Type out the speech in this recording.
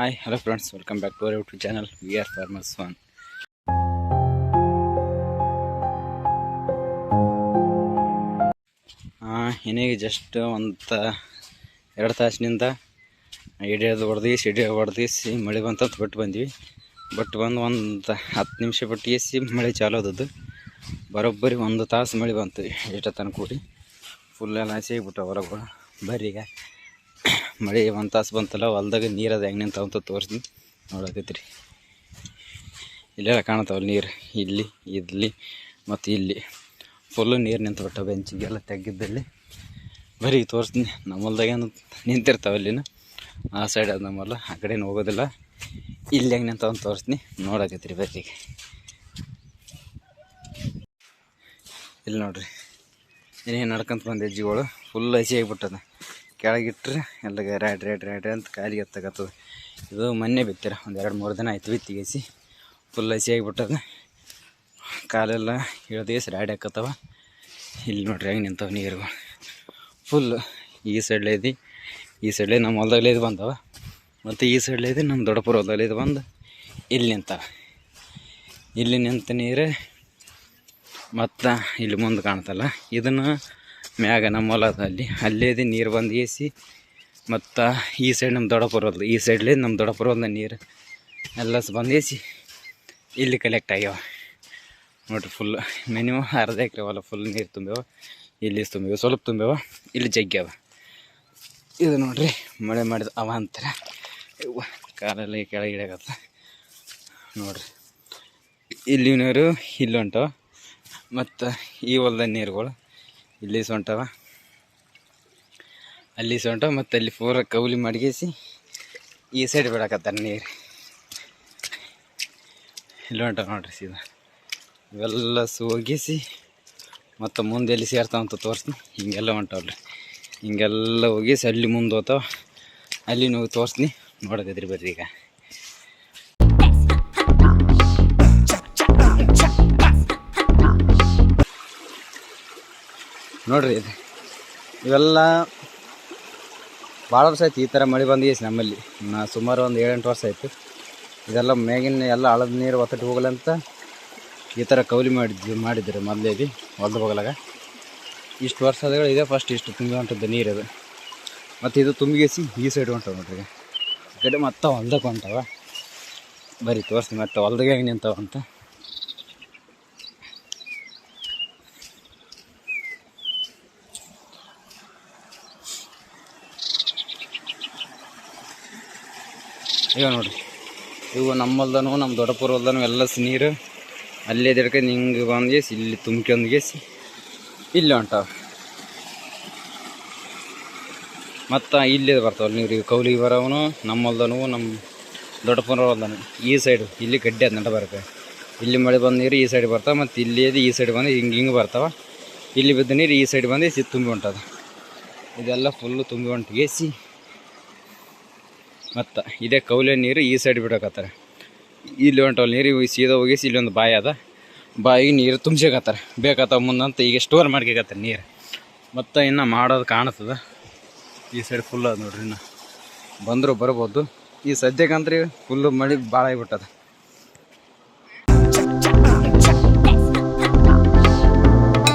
Hi hello friends welcome back to our YouTube channel we are farmers one ಏನೇ just ಒಂದು ಎರಡು ತಾಸಿನಿಂದ ಹಿಡಿಯೋದು ಹೊಡೆದೀಸಿ ಸಿಡಿ ಹೊಡೆದಿಸಿ ಮಳೆ ಬಂತಂತ ಬಿಟ್ಟು ಬಂದ್ವಿ. ಬಟ್ ಬಂದು ಒಂದು ಹತ್ತು ನಿಮಿಷ ಬಿಟ್ಟು ಎಸಿ ಮಳೆ ಚಾಲು ಆದದ್ದು. ಬರೋಬ್ಬರಿ ಒಂದು ತಾಸು ಮಳೆ ಬಂತು ಎಷ್ಟು ತನಕ ಕೂಡಿ. ಫುಲ್ ಎಲ್ಲ ಹಸಿಬಿಟ್ಟು ಹೊರಗೆ ಬರೀಗ. ಮಳೆ ಒಂದು ತಾಸು ಬಂತಲ್ಲ, ಹೊಲ್ದಾಗ ನೀರು ಅದು ಹೆಂಗೆ ನಿಂತಾವಂತ ತೋರಿಸ್ತೀನಿ ನೋಡಕತ್ರಿ. ಇಲ್ಲೆಲ್ಲ ಕಾಣತಾವಲ್ಲ ನೀರು. ಇಲ್ಲಿ ಇಲ್ಲಿ ಮತ್ತು ಇಲ್ಲಿ. ಫುಲ್ಲು ನೀರು ನಿಂತು ಬೆಂಚಿಗೆಲ್ಲ ತೆಗ್ಗಿದ್ದಲ್ಲಿ ಬರೀ ತೋರಿಸ್ತೀನಿ ನಮ್ಮ ಹೊಲ್ದಾಗೇನು ನಿಂತಿರ್ತಾವೆ ಇಲ್ಲಿನ ಆ ಸೈಡ್ ಅದು ನಮ್ಮಲ್ಲ ಆ ಕಡೆನೂ ಹೋಗೋದಿಲ್ಲ. ಇಲ್ಲಿ ಹೆಂಗೆ ನಿಂತಾವ ಅಂತ ತೋರಿಸ್ತೀನಿ ನೋಡಕತ್ರಿ ಬರ್ರಿ ಇಲ್ಲಿ ನೋಡ್ರಿ. ಏನೇನು ನಡ್ಕೊಂತ ಬಂದ ಹೆಜ್ಜೆಗಳು. ಫುಲ್ ಹಸಿ ಆಗಿಬಿಟ್ಟದ. ಕೆಳಗಿಟ್ರೆ ಎಲ್ಲ ರ್ಯಾಡ್ ರ್ಯಾಡ್ ರ್ಯಾಡ್ ಅಂತ ಕಾಲಿಗೆ ಎತ್ತಕತ್ತದ. ಇದು ಮೊನ್ನೆ ಬಿತ್ತಿರ. ಒಂದು ಎರಡು, ಮೂರು ದಿನ ಆಯ್ತು ಬಿತ್ತಿಗೆಸಿ ಫುಲ್ ಹಸಿ ಆಗಿಬಿಟ್ಟದ. ಕಾಲೆಲ್ಲ ಇಳ್ದೇಸ್ ರ್ಯಾಡ್ ಹಾಕತ್ತವ. ಇಲ್ಲಿ ನೋಡ್ರಿ ಹೆಂಗೆ ನಿಂತವ ನೀರುಗಳು. ಫುಲ್ ಈ ಸೈಡ್ಲೆ ಐತಿ. ಈ ಸೈಡ್ಲೇ ನಮ್ಮ ಹೊಲ್ದಾಗಲೇ ಇದು ಬಂದವ. ಮತ್ತು ಈ ಸೈಡ್ಲೇ ಐತಿ ನಮ್ಮ ದೊಡ್ಡಪುರ ಹೊಲ್ದಲ್ಲಿ ಇದು ಬಂದು. ಇಲ್ಲಿ ನಿಂತವ. ಇಲ್ಲಿ ನಿಂತ ನೀರು ಮತ್ತು ಇಲ್ಲಿ ಮುಂದೆ ಕಾಣ್ತಲ್ಲ. ಇದನ್ನು ಮ್ಯಾಗ ನಮ್ಮ ಹೊಲ ಅದ ಅಲ್ಲಿ. ಅಲ್ಲೇದಿ ನೀರು ಬಂದು ಏಸಿ ಮತ್ತು ಈ ಸೈಡ್ ನಮ್ಮ ಹೊಲ್ದು ಈ ಸೈಡ್ಲೇ ನಮ್ಮ ದೊಡ್ಡಪುರ ಹೊಲ್ದ ನೀರು ಎಲ್ಲ ಬಂದು ಏಸಿ ಇಲ್ಲಿ ಕಲೆಕ್ಟ್ ಆಗ್ಯಾವ. ನೋಡ್ರಿ ಫುಲ್ ಮಿನಿಮಮ್ ಅರ್ಧ ಎಕರೆ ಹೊಲ ಫುಲ್ ನೀರು ತುಂಬ್ಯಾವ. ಇಲ್ಲಿ ತುಂಬ್ಯಾವ, ಸ್ವಲ್ಪ ತುಂಬ್ಯಾವ, ಇಲ್ಲಿ ಜಗ್ಗ್ಯಾವ ಇದು ನೋಡ್ರಿ, ಮಳೆ ಮಾಡಿದ ಅವಾಂತರ. ಕಾಲೆಲ್ಲ ಈ ಕೆಳಗೆ ಇಡಕತ್ತ. ನೋಡ್ರಿ ಇಲ್ಲಿ ನೀರು ಇಲ್ಲಿ ಹೊಂಟವ ಮತ್ತು ಈ ಹೊಲ್ದ ನೀರುಗಳು ಇಲ್ಲಿ ಸೊಂಟವ. ಅಲ್ಲಿ ಸೊಂಟ ಮತ್ತು ಅಲ್ಲಿ ಪೂರ ಕೌಲಿ ಮಡಗಿಸಿ ಈ ಸೈಡ್ ಬಿಡಕತ್ತಾರ ನೀರು. ಇಲ್ಲಿ ಹೊಂಟ ನೋಡ್ರಿ ಸೀದಾ. ಇವೆಲ್ಲ ಸೋಗಿಸಿ ಮತ್ತು ಮುಂದೆ ಎಲ್ಲಿ ಸೇರ್ತಾವ ಅಂತ ತೋರಿಸ್ತೀನಿ. ಹಿಂಗೆಲ್ಲ ಹೊಂಟವಲ್ರಿ. ಹಿಂಗೆಲ್ಲ ಹೋಗಿಸಿ ಅಲ್ಲಿ ಮುಂದೆ ಹೋಗ್ತಾವ. ಅಲ್ಲಿ ನೀವು ತೋರಿಸ್ತೀನಿ. ನೋಡಕತ್ರಿ ಬರ್ರಿ ಈಗ. ನೋಡ್ರಿ ಇದು. ಇವೆಲ್ಲ ಭಾಳ ವರ್ಷ ಆಯ್ತು ಈ ಥರ ಮಳೆ ಬಂದು ನಮ್ಮಲ್ಲಿ. ನಾ ಸುಮಾರು ಒಂದು ಏಳೆಂಟು ವರ್ಷ ಆಯಿತು. ಇದೆಲ್ಲ ಮೇಗಿನ ಎಲ್ಲ ಹಳದ ನೀರು ಒತ್ತಟ್ಟು ಹೋಗಲಂತ ಈ ಥರ ಕೌಲಿ ಮಾಡಿದ್ವಿ, ಮಾಡಿದ್ರು ಮೊದಲೇದಿ ಹೊಲ್ದ ಹೋಗಲಾಗ ಇಷ್ಟು ವರ್ಷದ ಇದೆ ಫಸ್ಟ್ ಇಷ್ಟು ತುಂಬಿ ಹೊಂಟದ್ದು ನೀರು ಅದು. ಮತ್ತು ಇದು ತುಂಬಿಗೇಸಿ ಈ ಸೈಡ್ ಹೊಂಟವೆ ನೋಡ್ರಿ. ಈ ಕಡೆ ಮತ್ತೆ ಹೊಲ್ದಕ್ಕೆ ಹೊಂಟವ. ಬರೀ ತೋರಿಸ್ತೀನಿ ಮತ್ತೆ ಹೊಲ್ದಾಗೆ ಹೆಂಗೆ ಅಂತ. ಈಗ ನೋಡ್ರಿ ಇವು ನಮ್ಮ ನಮ್ಮ ದೊಡ್ಡಪುರ ಹೊಲ್ದನು ಎಲ್ಲ ನೀರು ಅಲ್ಲೇ ದಿಡ್ಕೊಂಡು ಹಿಂಗೆ ಬಂದ್ಗೇಸಿ ಇಲ್ಲಿ ತುಂಬ್ಕೊಂಡ್ಗೇಸಿ ಇಲ್ಲಿ ಹೊಂಟಾವ ಮತ್ತು ಇಲ್ಲಿ ಬರ್ತಾವಲ್ಲ ನೀರು ಈಗ ಕೌಲಿಗೆ ಬರೋವನು ನಮ್ಮ ಹೊಲ್ದನು ನಮ್ಮ ದೊಡ್ಡಪುರ ಹೊಲ್ದನು ಈ ಸೈಡು ಇಲ್ಲಿ ಗಡ್ಡೆ ಅದು ನಟ ಬರುತ್ತೆ. ಇಲ್ಲಿ ಮಳೆ ಬಂದ ನೀರು ಈ ಸೈಡ್ ಬರ್ತಾವೆ, ಮತ್ತು ಇಲ್ಲಿ ಈ ಸೈಡ್ ಬಂದು ಹಿಂಗೆ ಹಿಂಗೆ ಬರ್ತಾವೆ. ಇಲ್ಲಿ ಬಿದ್ದ ನೀರು ಈ ಸೈಡ್ ಬಂದು ಸಿ ತುಂಬಿ ಹೊಂಟದ ಇದೆಲ್ಲ ಫುಲ್ಲು ತುಂಬಿ ಹೊಂಟಿಗೇಸಿ ಮತ್ತು ಇದೇ ಕೌಲೆ ನೀರು ಈ ಸೈಡ್ ಬಿಡಕತ್ತಾರೆ. ಇಲ್ಲಿ ಹೊಂಟವಲ್ಲಿ ನೀರು ಸೀದಾ ಹೋಗಿಸಿ ಇಲ್ಲೊಂದು ಬಾಯಿ ಅದ. ಬಾಯಿಗೆ ನೀರು ತುಂಬಿಸಕತ್ತಾರೆ ಬೇಕಾತಾವ ಮುಂದಂತ ಈಗ ಸ್ಟೋರ್ ಮಾಡ್ಕೊಕತ್ತಾರೆ ನೀರು. ಮತ್ತು ಇನ್ನು ಮಾಡೋದು ಕಾಣ್ತದೆ ಈ ಸೈಡ್ ಫುಲ್ ಅದ ನೋಡ್ರಿ ಇನ್ನು. ಬಂದರೂ ಬರ್ಬೋದು. ಈ ಸದ್ಯಕ್ಕಂತ್ರಿ ಫುಲ್ಲು ಮಳೆ ಭಾಳ ಆಗಿಬಿಟ್ಟದ.